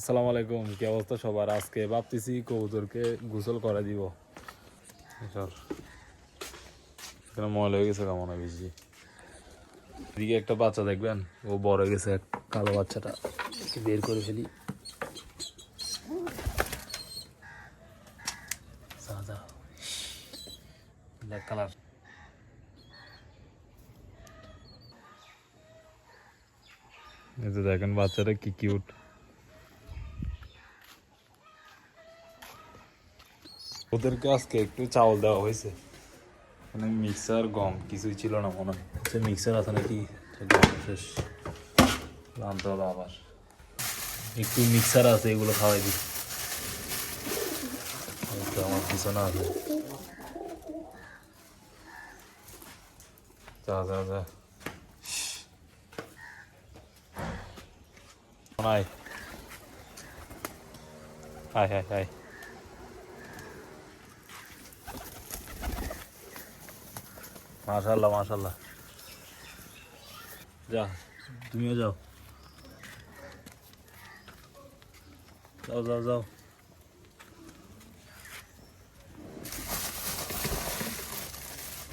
আসসালামু আলাইকুম, কি অবস্থা সবার? আজকে ভাবতেছি কবুতরকে গোসল করে দিব। এখানে ময়লা হয়ে গেছে কেমন বেশি এদিকে একটা বাচ্চা দেখবেন, ও বড় গেছে কালো বাচ্চাটা। বের করে ফেলি। ব্ল্যাক কালার এই তো দেখেন বাচ্চাটা কি কিউট ওদেরকে আজকে একটু চাউল দেওয়া হয়েছে। মানে মিক্সার গম কিছুই ছিল না মনে হয়। মিক্সার আছে নাকি? গম শেষ। আনতে হবে আবার। একটু মিক্সার আছে এগুলো খাওয়াই দিই। আমার পিছনে আছে। যা যা যা। আয়। মাশাল্লাহ মাশাল্লাহ যা, তুমিও যাও। যাও যাও যাও।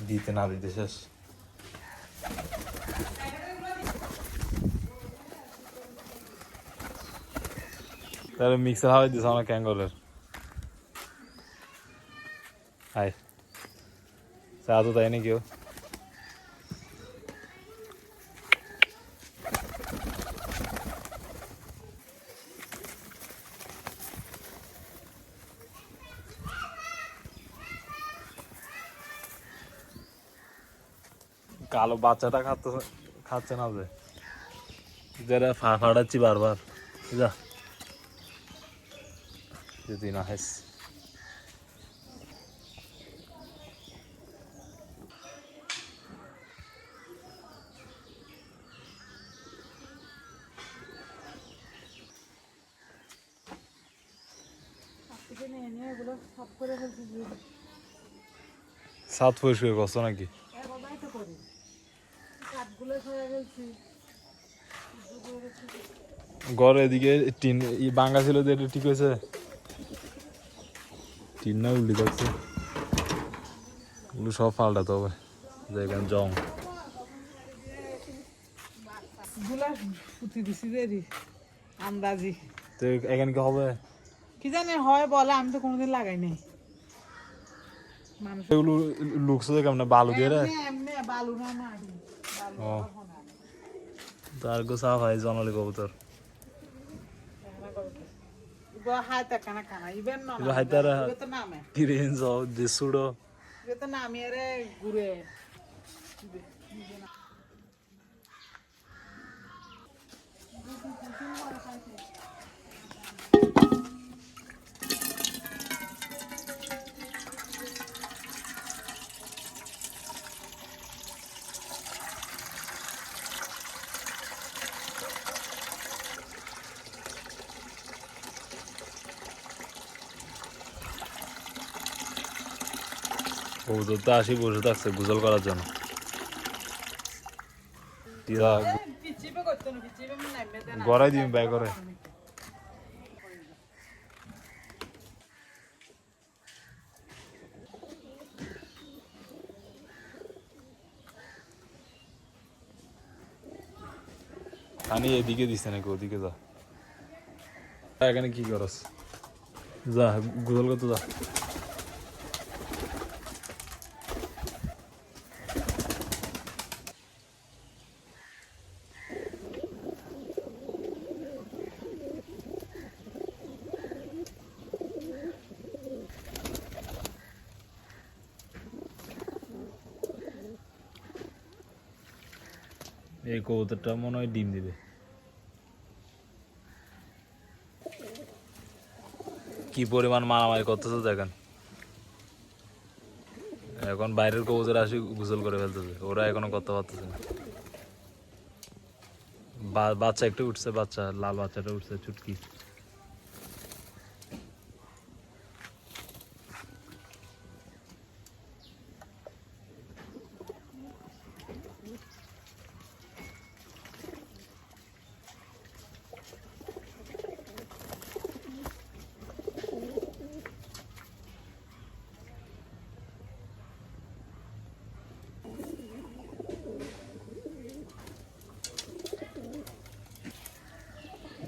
দিতে না দিতে শেষ। তাহলে মিক্সার হাওয়াই দিস আমার ক্যাঙ্গলের। হাই চা তো তাই নাকি কালো বাচ্চাটা খাচ্ছে খাচ্ছে না যে। যারা ফা ফাটাচ্ছি বারবার। যা। যদি না হেস সাত পরিষ্কার করছ নাকি? ঘরে এদিকে টিন বাঙ্গা ছিল যে ঠিক হয়েছে। টিন না উল্লি যাচ্ছে। ওগুলো সব পাল্টাতে হবে। দেখেন জং। গুলা ফুটি দিছি যে রে, আন্দাজি। তো এখানে কি হবে? কি জানি হয় বলে আমি তো কোনোদিন লাগাই নাই। এগুলো লুকছে যে কেমন বালু দিয়ে রে। ও। তার গো সাফ হয় জনালি কবুতর। এখানে করো কি? ইগো হাইতা কানা কানা ইবেন না ইগো হাইতারা- ইগো তো নামে কিরেন যাও যে সুড়ো ইগো তো নামিয়ে রে ঘুরে কবুতর তো আসি বসে থাকছে গুজল করার জন্য। গড়াই দিবি বাই করে পানি এদিকে দিছে নাকি ওদিকে যা। এখানে কি করস? যা গুগল করতে যা। এই কবুতরটা মনে হয় ডিম দিবে। কি পরিমাণ মারামারি করতেছে দেখেন। এখন বাইরের কবুতর আসি গোসল করে ফেলতেছে, ওরা এখনও করতে পারতেছে না। বাচ্চা একটু উঠছে, বাচ্চা, লাল বাচ্চাটা উঠছে, চুটকি।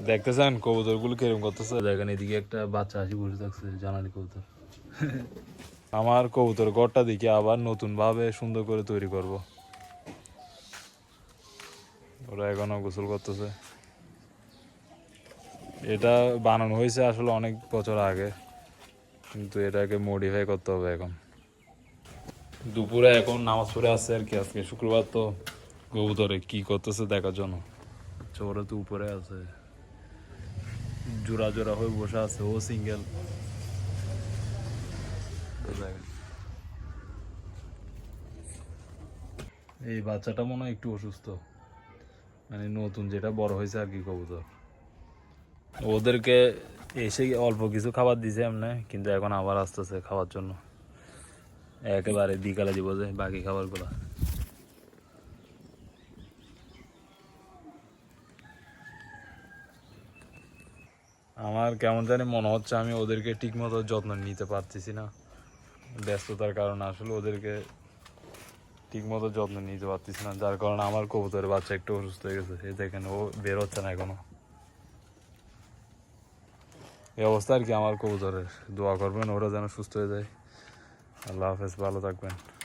দেখতেছেন কবুতরগুলো কীরকম করতেছে? দেখেন এদিকে একটা বাচ্চা আসি বসে থাকছে জানালি কবুতর। আমার কবুতর ঘরটা দিকে আবার নতুন ভাবে সুন্দর করে তৈরি করব। ওরা এখনও গোসল করতেছে। এটা বানানো হয়েছে আসলে অনেক বছর আগে কিন্তু এটাকে মডিফাই করতে হবে এখন। দুপুরে এখন নামাজ পড়ে আসছে আর কি আজকে শুক্রবার তো কবুতরে কি করতেছে দেখার জন্য। ওরা তো উপরে আছে। জোড়া জোড়া হয়ে বসে আছে, ও সিঙ্গেল এই বাচ্চাটা মনে হয় একটু অসুস্থ। মানে নতুন যেটা বড় হয়েছে আর কি কবুতর। ওদেরকে এসে অল্প কিছু খাবার দিছে এমনি, কিন্তু এখন আবার আসতেছে খাওয়ার জন্য। একেবারে বিকালে দিব যে বাকি খাবারগুলো। আমার কেমন জানি মনে হচ্ছে আমি ওদেরকে ঠিকমতো যত্ন নিতে পারতেছি না। ব্যস্ততার কারণে আসলে ওদেরকে ঠিকমতো যত্ন নিতে পারতেছি না। যার কারণে আমার কবুতরের বাচ্চা একটু অসুস্থ হয়ে গেছে। এই দেখেন, ও বের হচ্ছে না এখনও। এই অবস্থা আর কি আমার কবুতরের। দোয়া করবেন, ওরা যেন সুস্থ হয়ে যায়। আল্লাহ হাফেজ, ভালো থাকবেন।